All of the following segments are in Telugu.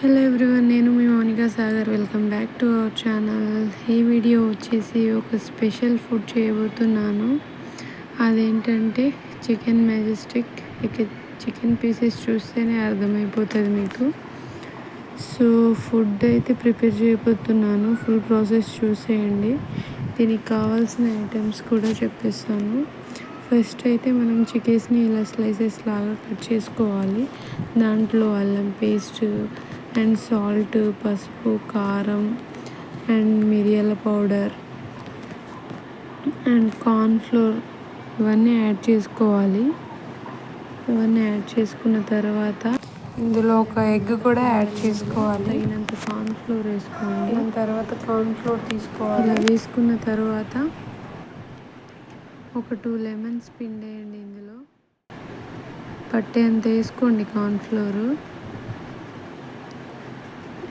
హలో ఎవ్రీవన్ నేను మీ Mounika Sagar. Welcome back to our channel ఈ వీడియో వచ్చేసి ఒక స్పెషల్ ఫుడ్ చేయబోతున్నాను. అదేంటంటే చికెన్ మెజెస్టిక్ ఇక చికెన్ పీసెస్ చూస్తేనే అర్థమైపోతుంది మీకు. సో ఫుడ్ అయితే ప్రిపేర్ చేయబోతున్నాను. ఫుల్ ప్రాసెస్ చూసేయండి. దీనికి కావాల్సిన ఐటమ్స్ కూడా చెప్పేస్తాను. ఫస్ట్ అయితే మనం చికెన్స్ని ఇలా స్లైసెస్ లాగా కట్ చేసుకోవాలి. దాంట్లో అల్లం పేస్ట్ అండ్ సాల్ట్ పసుపు కారం అండ్ మిరియాల పౌడర్ అండ్ కార్న్ఫ్లోర్ ఇవన్నీ యాడ్ చేసుకోవాలి. ఇవన్నీ యాడ్ చేసుకున్న తర్వాత ఇందులో ఒక ఎగ్ కూడా యాడ్ చేసుకోవాలి. తగినంత కార్న్ఫ్లోర్ వేసుకోండి. దాని తర్వాత కార్న్ఫ్లోర్ తీసుకోవాలి. ఇలా వేసుకున్న తర్వాత ఒక టూ లెమన్స్ పిండేయండి ఇందులో. పట్టేంత వేసుకోండి కార్న్ఫ్లోరు.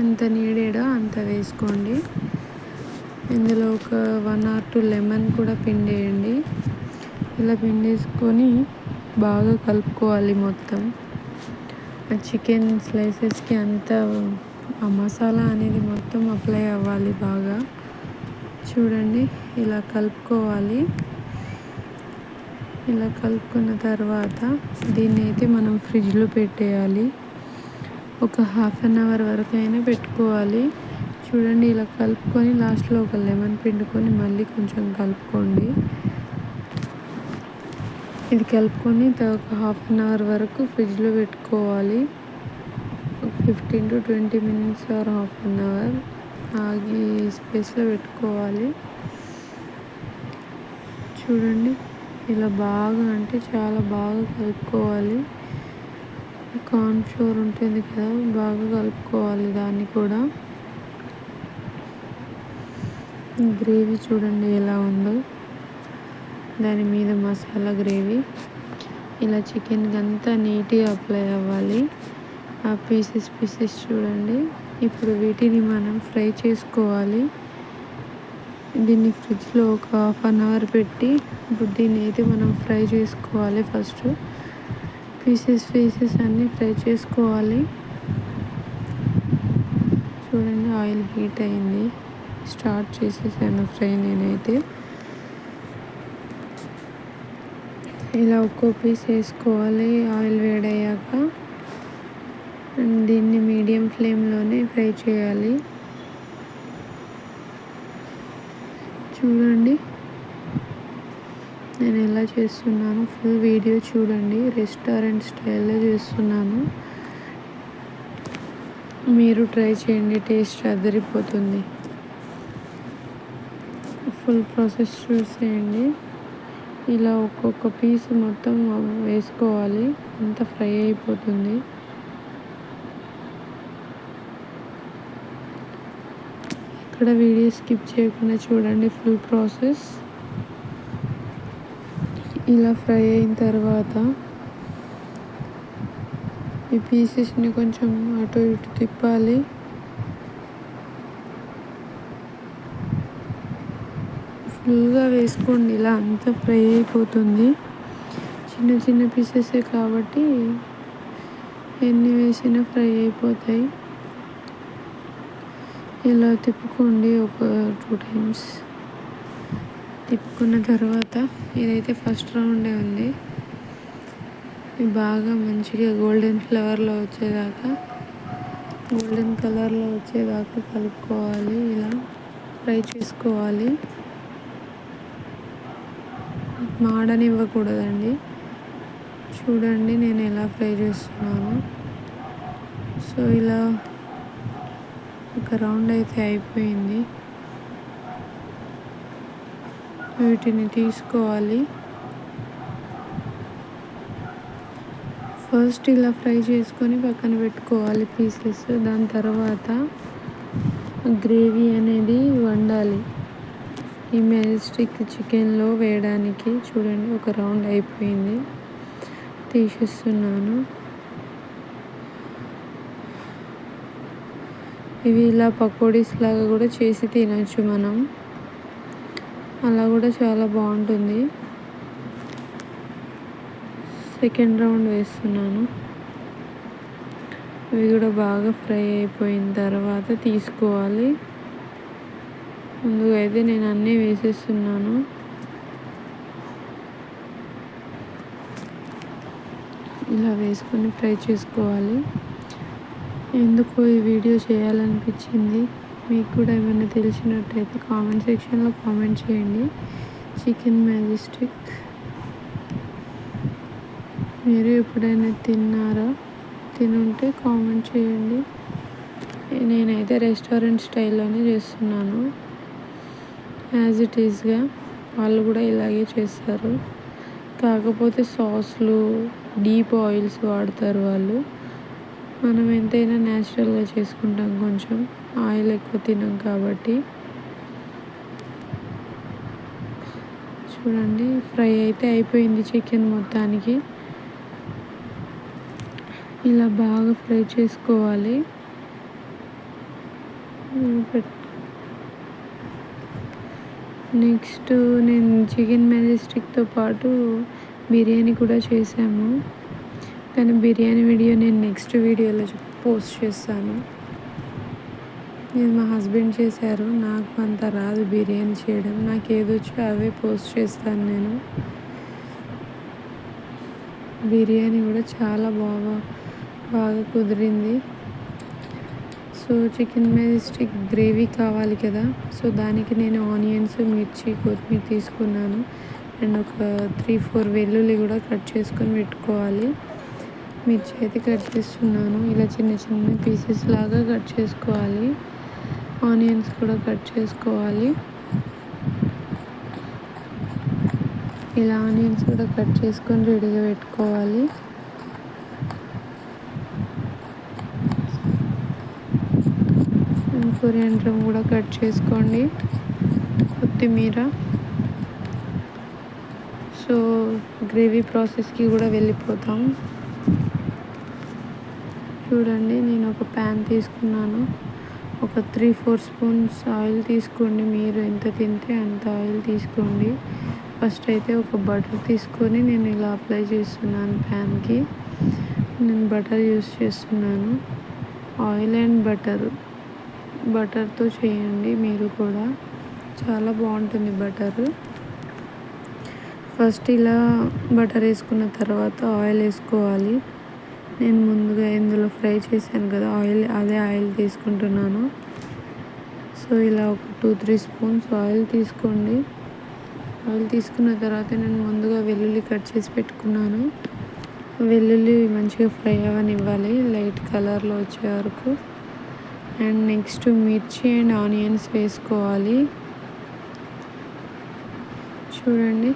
ఎంత నీడేడో అంత వేసుకోండి. ఇందులో ఒక వన్ ఆర్ టూ లెమన్ కూడా పిండేయండి. ఇలా పిండేసుకొని బాగా కలుపుకోవాలి మొత్తం. ఆ చికెన్ స్లైసెస్కి అంత ఆ మసాలా అనేది మొత్తం అప్లై అవ్వాలి బాగా. చూడండి ఇలా కలుపుకోవాలి. ఇలా కలుపుకున్న తర్వాత దీన్ని అయితే మనం ఫ్రిడ్జ్లో పెట్టేయాలి. ఒక హాఫ్ అన్ అవర్ వరకు అయినా పెట్టుకోవాలి. చూడండి ఇలా కలుపుకొని లాస్ట్లో ఒక లెమన్ పిండుకొని మళ్ళీ కొంచెం కలుపుకోండి. ఇది కలుపుకొని ఒక హాఫ్ అన్ అవర్ వరకు ఫ్రిడ్జ్లో పెట్టుకోవాలి. Fifteen to twenty minutes or half an hour ఆగి స్పేస్లో పెట్టుకోవాలి. చూడండి ఇలా బాగా అంటే చాలా బాగా కలుపుకోవాలి. కార్న్ ఫ్లోర్ ఉంటుంది కదా బాగా కలుపుకోవాలి దాన్ని కూడా. గ్రేవీ చూడండి ఎలా ఉందో. దాని మీద మసాలా గ్రేవీ. ఇలా చికెన్కి అంతా నీట్గా అప్లై అవ్వాలి. ఆ పీసెస్ పీసెస్ చూడండి. ఇప్పుడు వీటిని మనం ఫ్రై చేసుకోవాలి. దీన్ని ఫ్రిడ్జ్లో ఒక హాఫ్ అన్ అవర్ పెట్టి ఇప్పుడు దీన్ని అయితే మనం ఫ్రై చేసుకోవాలి ఫస్ట్ పీసెస్ పీసెస్ అన్నీ ఫ్రై చేసుకోవాలి. చూడండి ఆయిల్ హీట్ అయింది. స్టార్ట్ చేసేసాను ఫ్రై నేనైతే. ఇలా ఒక్కో పీస్ వేసుకోవాలి. ఆయిల్ వేడయ్యాక దీన్ని మీడియం ఫ్లేమ్లోనే ఫ్రై చేయాలి. చూడండి నేను ఎలా చేస్తున్నాను? ఫుల్ వీడియో చూడండి. రెస్టారెంట్ స్టైల్లో చేస్తున్నాను. మీరు ట్రై చేయండి. టేస్ట్ అదిరిపోతుంది. ఫుల్ ప్రాసెస్ చూసేయండి. ఇలా ఒక్కొక్క పీస్ మొత్తం వేసుకోవాలి. అంత ఫ్రై అయిపోతుంది. ఇక్కడ వీడియో స్కిప్ చేయకుండా చూడండి. ఫుల్ ప్రాసెస్ ఇలా ఫ్రై అయిన తర్వాత ఈ పీసెస్ని కొంచెం అటు ఇటు తిప్పాలి. ఫుల్గా వేసుకోండి ఇలా అంతా ఫ్రై అయిపోతుంది. చిన్న చిన్న పీసెసే కాబట్టి ఎన్ని వేసినా ఫ్రై అయిపోతాయి. ఇలా తిప్పుకోండి ఒక టూ టైమ్స్. తిప్పుకున్న తర్వాత ఇదైతే ఫస్ట్ రౌండే ఉంది. బాగా మంచిగా గోల్డెన్ ఫ్లవర్లో వచ్చేదాకా గోల్డెన్ కలర్లో వచ్చేదాకా కలుపుకోవాలి. ఇలా ఫ్రై చేసుకోవాలి. మాడనివ్వకూడదండి. చూడండి నేను ఎలా ఫ్రై చేస్తున్నాను. సో ఇలా ఒక రౌండ్ అయితే అయిపోయింది. వీటిని తీసుకోవాలి. ఫస్ట్ ఇలా ఫ్రై చేసుకొని పక్కన పెట్టుకోవాలి పీసెస్. దాని తర్వాత గ్రేవీ అనేది వండాలి. ఈ మెజెస్టిక్ చికెన్లో వేయడానికి చూడండి ఒక రౌండ్ అయిపోయింది. తీసేస్తున్నాను. ఇవి ఇలా పకోడీస్ లాగా కూడా చేసి తినచ్చు మనం. అలా కూడా చాలా బాగుంటుంది. సెకండ్ రౌండ్ వేస్తున్నాను. ఇవి కూడా బాగా ఫ్రై అయిపోయిన తర్వాత తీసుకోవాలి. ముందుగా అయితే నేను అన్నీ వేసేస్తున్నాను. ఇలా వేసుకొని ఫ్రై చేసుకోవాలి. ఎందుకో ఈ వీడియో చేయాలనిపించింది. మీకు కూడా ఏమైనా తెలిసినట్టయితే కామెంట్ సెక్షన్లో కామెంట్ చేయండి. Chicken majestic. మీరు ఎప్పుడైనా తిన్నారా? తినుంటే కామెంట్ చేయండి. నేనైతే రెస్టారెంట్ స్టైల్లోనే చేస్తున్నాను. యాజ్ ఇట్ ఈస్గా వాళ్ళు కూడా ఇలాగే చేస్తారు. కాకపోతే సాస్లు డీప్ ఆయిల్స్ వాడతారు వాళ్ళు. మనం ఎంతైనా న్యాచురల్గా చేసుకుంటాం కొంచెం. ఆయిల్ ఎక్కువ తినం కాబట్టి. చూడండి ఫ్రై అయితే అయిపోయింది చికెన్ మొత్తానికి. ఇలా బాగా ఫ్రై చేసుకోవాలి. నెక్స్ట్ నేను చికెన్ మెజెస్టిక్తో పాటు బిర్యానీ కూడా చేశాము కానీ బిర్యానీ వీడియో నేను నెక్స్ట్ వీడియోలో పోస్ట్ చేస్తాను. ఇది మా హస్బెండ్ చేశారు. నాకు అంత రాదు బిర్యానీ చేయడం. నాకు ఏదొచ్చో అవే పోస్ట్ చేస్తాను నేను. బిర్యానీ కూడా చాలా బాగా బాగా కుదిరింది. సో చికెన్ మెజెస్టిక్ గ్రేవీ కావాలి కదా. సో దానికి నేను ఆనియన్స్ మిర్చి కొత్తిమీర తీసుకున్నాను. అండ్ ఒక త్రీ ఫోర్ వెల్లుల్లి కూడా కట్ చేసుకొని పెట్టుకోవాలి. మిర్చి అయితే కట్ చేస్తున్నాను. ఇలా చిన్న చిన్న పీసెస్ లాగా కట్ చేసుకోవాలి. ఆనియన్స్ కూడా కట్ చేసుకోవాలి. ఇలా ఆనియన్స్ కూడా కట్ చేసుకొని రెడీగా పెట్టుకోవాలి. కొరియాండ్రం కూడా కట్ చేసుకోండి. కొత్తిమీర. సో గ్రేవీ ప్రాసెస్కి కూడా వెళ్ళిపోతాం. చూడండి నేను ఒక ప్యాన్ తీసుకున్నాను. ఒక త్రీ ఫోర్ స్పూన్స్ ఆయిల్ తీసుకోండి. మీరు ఎంత తింటే అంత ఆయిల్ తీసుకోండి. ఫస్ట్ అయితే ఒక బటర్ తీసుకొని నేను ఇలా అప్లై చేస్తున్నాను ప్యాన్కి. నేను బటర్ యూస్ చేస్తున్నాను. Oil and butter. బటర్తో చేయండి మీరు కూడా. చాలా బాగుంటుంది బటర్. ఫస్ట్ ఇలా బటర్ వేసుకున్న తర్వాత ఆయిల్ వేసుకోవాలి. నేను ముందుగా ఇందులో ఫ్రై చేశాను కదా ఆయిల్ అదే ఆయిల్ తీసుకుంటున్నాను. సో ఇలా ఒక టూ త్రీ స్పూన్స్ ఆయిల్ తీసుకోండి. ఆయిల్ తీసుకున్న తర్వాత నేను ముందుగా వెల్లుల్లి కట్ చేసి పెట్టుకున్నాను. వెల్లుల్లి మంచిగా ఫ్రై అవ్వనివ్వాలి లైట్ కలర్లో వచ్చే వరకు. అండ్ నెక్స్ట్ మిర్చి అండ్ ఆనియన్స్ వేసుకోవాలి. చూడండి.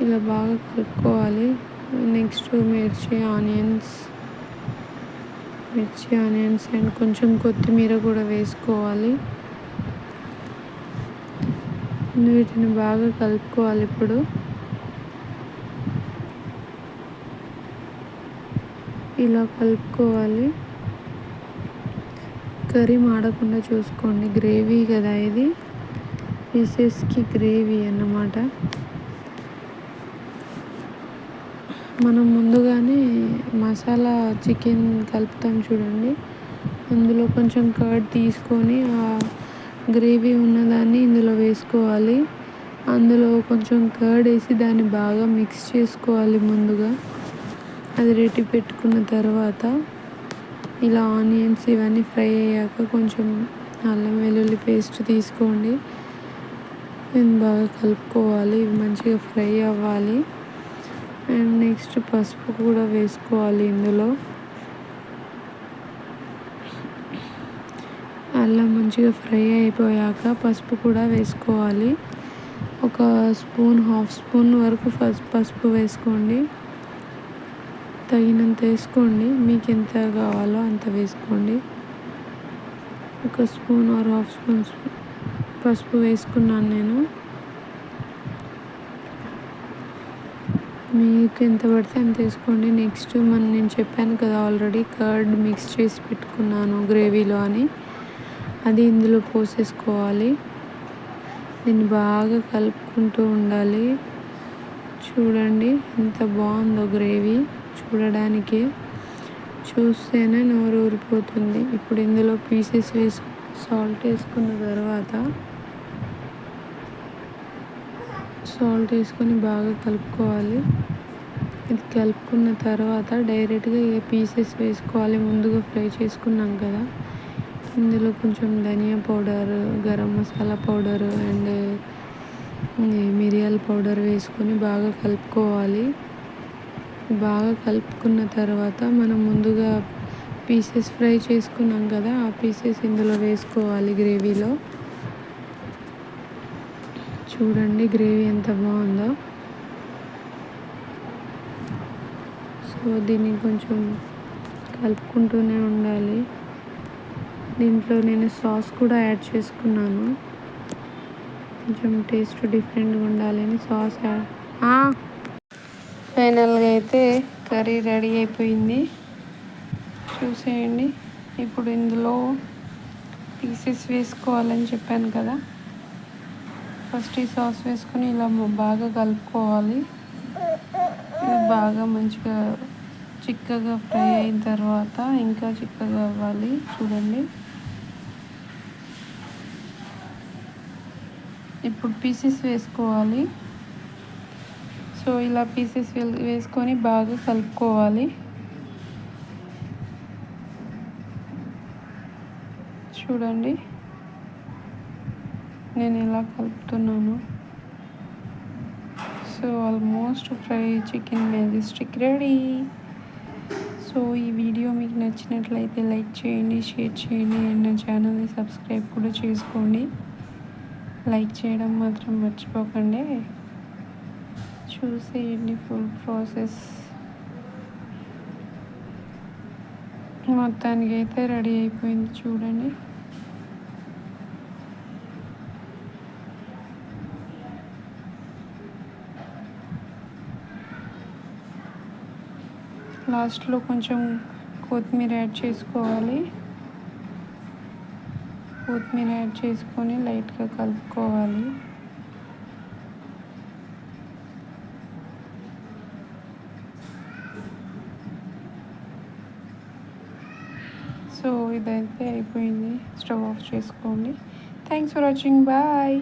ఇలా బాగా కలుపుకోవాలి. నెక్స్ట్ మిర్చి ఆనియన్స్. మిర్చి ఆనియన్స్ అండ్ కొంచెం కొత్తిమీర కూడా వేసుకోవాలి. వీటిని బాగా కలుపుకోవాలి ఇప్పుడు. ఇలా కలుపుకోవాలి. కర్రీ మాడకుండా చూసుకోండి. గ్రేవీ కదా ఇది. పీసెస్కి గ్రేవీ అన్నమాట. మనం ముందుగానే మసాలా చికెన్ కలుపుతాం చూడండి. అందులో కొంచెం కర్డ్ తీసుకొని ఆ గ్రేవీ ఉన్నదాన్ని ఇందులో వేసుకోవాలి. అందులో కొంచెం కర్డ్ వేసి దాన్ని బాగా మిక్స్ చేసుకోవాలి ముందుగా. అది రెడీ పెట్టుకున్న తర్వాత ఇలా ఆనియన్స్ ఇవన్నీ ఫ్రై అయ్యాక కొంచెం అల్లం వెల్లుల్లి పేస్ట్ తీసుకోండి. బాగా కలుపుకోవాలి ఇవి మంచిగా ఫ్రై అవ్వాలి. అండ్ నెక్స్ట్ పసుపు కూడా వేసుకోవాలి ఇందులో. అల్లం మంచిగా ఫ్రై అయిపోయాక పసుపు కూడా వేసుకోవాలి. ఒక స్పూన్ హాఫ్ స్పూన్ వరకు పసుపు వేసుకోండి. తగినంత వేసుకోండి. మీకు ఎంత కావాలో అంత వేసుకోండి. ఒక స్పూన్ ఆర్ హాఫ్ స్పూన్ పసుపు వేసుకున్నాను నేను. మీకు ఎంత పడితే అంత వేసుకోండి. నెక్స్ట్ మన నేను చెప్పాను కదా ఆల్రెడీ కర్డ్ మిక్స్ చేసి పెట్టుకున్నాను గ్రేవీలో అని. అది ఇందులో పోసేసుకోవాలి. దీన్ని బాగా కలుపుకుంటూ ఉండాలి. చూడండి ఎంత బాగుందో గ్రేవీ చూడడానికి. చూస్తేనే నోరు ఊరిపోతుంది. ఇప్పుడు ఇందులో పీసెస్ వేసి సాల్ట్ వేసుకున్న తర్వాత సాల్ట్ వేసుకొని బాగా కలుపుకోవాలి. ఇది కలుపుకున్న తర్వాత డైరెక్ట్గా ఏ పీసెస్ వేసుకోవాలి. ముందుగా ఫ్రై చేసుకున్నాం కదా. ఇందులో కొంచెం ధనియా powder garam masala powder and మిరియాల పౌడర్ వేసుకొని బాగా కలుపుకోవాలి. బాగా కలుపుకున్న తర్వాత మనం ముందుగా పీసెస్ ఫ్రై చేసుకున్నాం కదా ఆ పీసెస్ ఇందులో వేసుకోవాలి గ్రేవీలో. చూడండి గ్రేవీ ఎంత బాగుందో. సో దీన్ని కొంచెం కలుపుకుంటూనే ఉండాలి. దీంట్లో నేను సాస్ కూడా యాడ్ చేసుకున్నాను. కొంచెం టేస్ట్ డిఫరెంట్గా ఉండాలని సాస్ యాడ్ ఫైనల్గా అయితే కర్రీ రెడీ అయిపోయింది. చూసేయండి. ఇప్పుడు ఇందులో పీసెస్ వేసుకోవాలని చెప్పాను కదా. ఫస్ట్ ఈ సాస్ వేసుకొని ఇలా బాగా కలుపుకోవాలి. ఇది బాగా మంచిగా చిక్కగా ఫ్రై అయిన తర్వాత ఇంకా చిక్కగా అవ్వాలి. చూడండి. ఇప్పుడు పీసెస్ వేసుకోవాలి. సో ఇలా పీసెస్ వేసుకొని బాగా కలుపుకోవాలి. చూడండి. నేను ఇలా కలుపుతున్నాను. So almost fry chicken majestic ready so ఈ వీడియో మీకు నచ్చినట్లయితే లైక్ చేయండి షేర్ చేయండి అండ్ నా ఛానల్ని సబ్స్క్రైబ్ కూడా చేసుకోండి. లైక్ చేయడం మాత్రం మర్చిపోకండి. చూసేయండి ఫుల్ ప్రాసెస్ మొత్తానికి అయితే రెడీ అయిపోయింది చూడండి. లాస్ట్లో కొంచెం కొత్తిమీర యాడ్ చేసుకోవాలి. కొత్తిమీర యాడ్ చేసుకొని లైట్గా కలుపుకోవాలి. సో ఇదైతే అయిపోయింది. స్టవ్ ఆఫ్ చేసుకోండి. Thanks for watching. బాయ్.